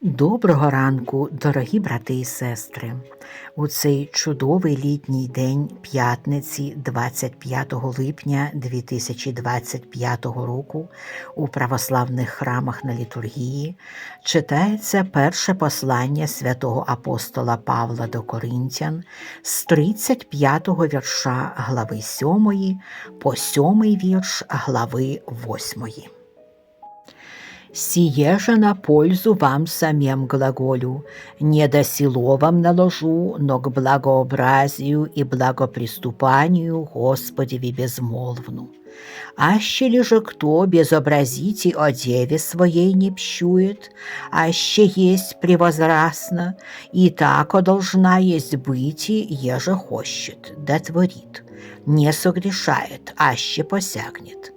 Доброго ранку, дорогі брати і сестри. У цей чудовий літній день п'ятниці 25 липня 2025 року у православних храмах на літургії читається перше послання святого апостола Павла до Коринтян з 35 вірша глави 7 по 7 вірш глави 8. Сие же на пользу вам самим глаголю, не до силовам наложу, но к благообразию и благоприступанию Господеви безмолвну. Аще ли же кто безобразите о деве своей не пщует, аще есть превозрастно, и тако должна есть быть, и еже хочет, да творит, не согрешает, аще посягнет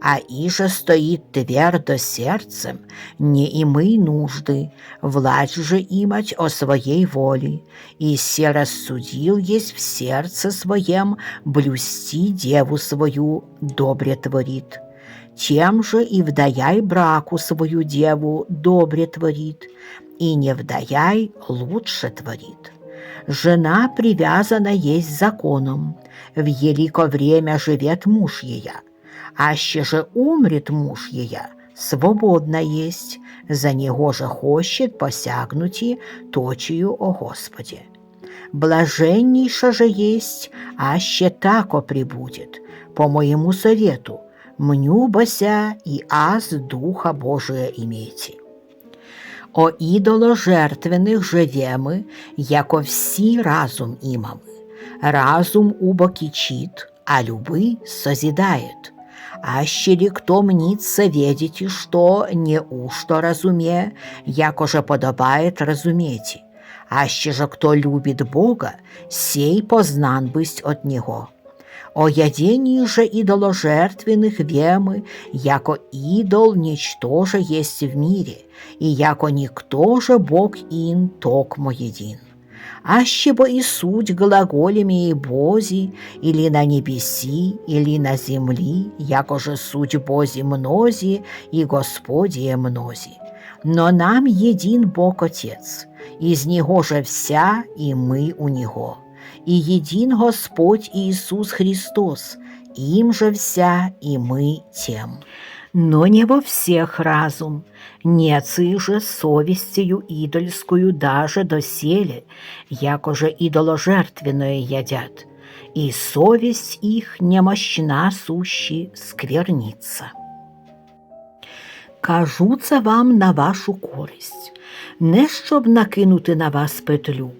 а иже стоит твердо сердцем, не имый нужды, власть же имать о своей воле, и се рассудил есть в сердце своем блюсти деву свою добре творит. Тем же и вдаяй браку свою деву добре творит, и не вдаяй лучше творит. Жена привязана есть законом, в елико время живет муж ее, аще же умрет муж ее, свободна есть, за него же хочет посягнути точию о Господе. Блаженнейша же есть, аще тако прибудет, по моему совету, мню бося и аз Духа Божия имейте. О ідоло жертвених живеми, яко всі разум имамы. Разум убокичит, а любы созидает Аще ли кто мнится ведите, что не уšto разуме, яко же подобает разуметь. Аще же кто любит Бога, сей познан быть от Него. О ядении же идоложертвенных вемы, яко идол ничто же есть в мире, и яко никто же Бог ин токмо един. Аще бо и суть глаголями и Бози, или на небеси, или на земли, яко же суть Бозі мнози и Господіє мнози. Но нам един Бог Отец, из Него же вся, и мы у Него. И един Господь Иисус Христос, им же вся, и мы тем. Но не во всех разум, нецы же совестью идольскую даже доселе, яко же идоложертвенное ядят, и совесть их немощна сущи сквернится. Кажу це вам на вашу користь, не щоб накинути на вас петлю,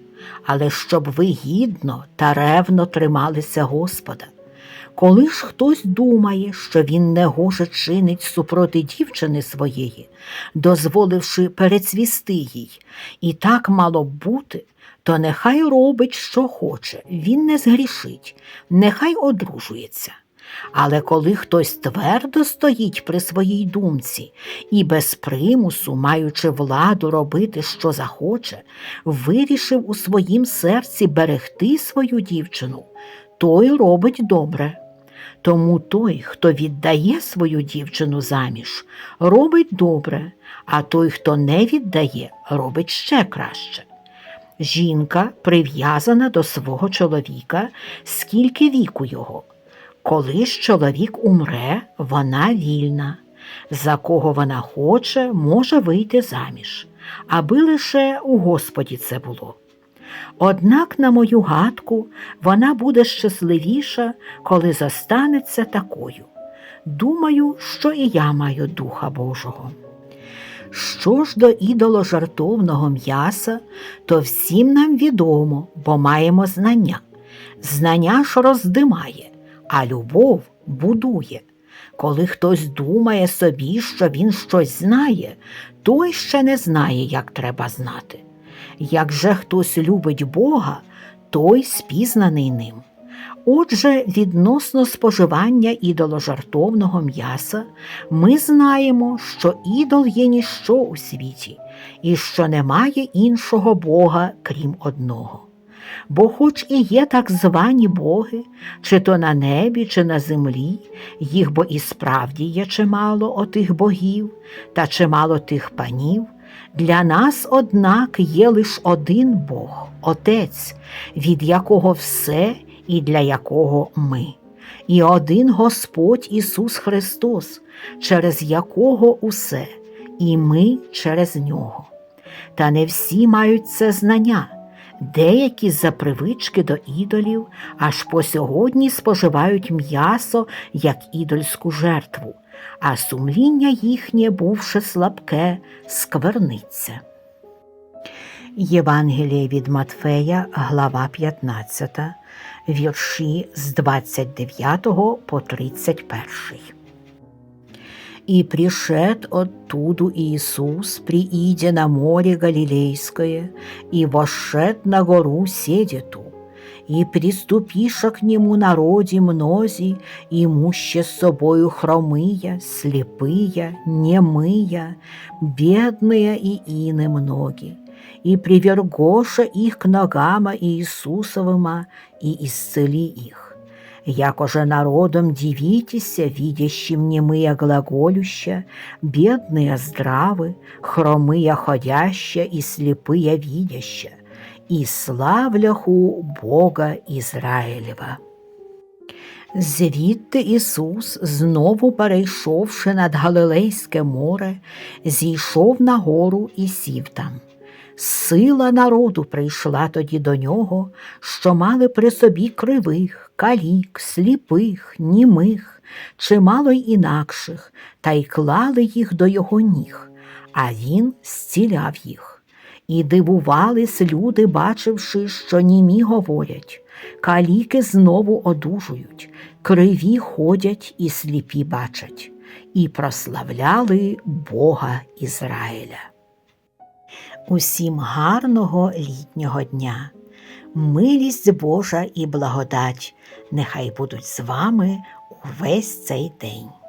але щоб ви гідно та ревно трималися Господа. Коли ж хтось думає, що він негоже чинить супроти дівчини своєї, дозволивши перецвісти їй, і так мало б бути, то нехай робить, що хоче, він не згрішить, нехай одружується. Але коли хтось твердо стоїть при своїй думці і без примусу, маючи владу робити, що захоче, вирішив у своїм серці берегти свою дівчину, той робить добре. Тому той, хто віддає свою дівчину заміж, робить добре, а той, хто не віддає, робить ще краще. Жінка прив'язана до свого чоловіка, скільки віку його. Коли ж чоловік умре, вона вільна. За кого вона хоче, може вийти заміж, аби лише у Господі це було. Однак, на мою гадку, вона буде щасливіша, коли зостанеться такою. Думаю, що і я маю Духа Божого. Що ж до ідоложартовного м'яса, то всім нам відомо, бо маємо знання. Знання ж роздимає, а любов будує. Коли хтось думає собі, що він щось знає, той ще не знає, як треба знати. Як же хтось любить Бога, той спізнаний ним. Отже, відносно споживання ідоложартовного м'яса, ми знаємо, що ідол є ніщо у світі, і що немає іншого Бога, крім одного. Бо, хоч і є так звані боги, чи то на небі, чи на землі, їх бо і справді є чимало отих богів, та чимало тих панів, Для нас, однак, є лише один Бог, Отець, від якого все і для якого ми, і один Господь Ісус Христос, через якого усе, і ми через Нього. Та не всі мають це знання. Деякі за привички до ідолів аж по сьогодні споживають м'ясо як ідольську жертву, а сумління їхнє, бувши слабке, скверниться. Євангеліє від Матфея, глава 15, вірші з 29 по 31. И пришед оттуду Иисус, приидя на море Галилейское, и вошед на гору Седету, и приступиша к нему народі мнози, имуще с собою хромыя, слепыя, немыя, бедные и ины многие, и привергоша их к ногам Иисусовыма, и исцели их. Якоже народом дивитеся, видящим немые глаголюща, бедные здравы, хромые ходяща и слепые видяща, и славляху Бога Ізраїлєва. Звідти Ісус, знову перейшовши над Галилейське море, зійшов на гору і сів там. Сила народу прийшла тоді до нього, що мали при собі кривих, калік, сліпих, німих, чимало й інакших, та й клали їх до його ніг, а він зціляв їх. І дивувались люди, бачивши, що німі говорять, каліки знову одужують, криві ходять і сліпі бачать, і прославляли Бога Ізраїля. Усім гарного літнього дня, милість Божа і благодать нехай будуть з вами увесь цей день.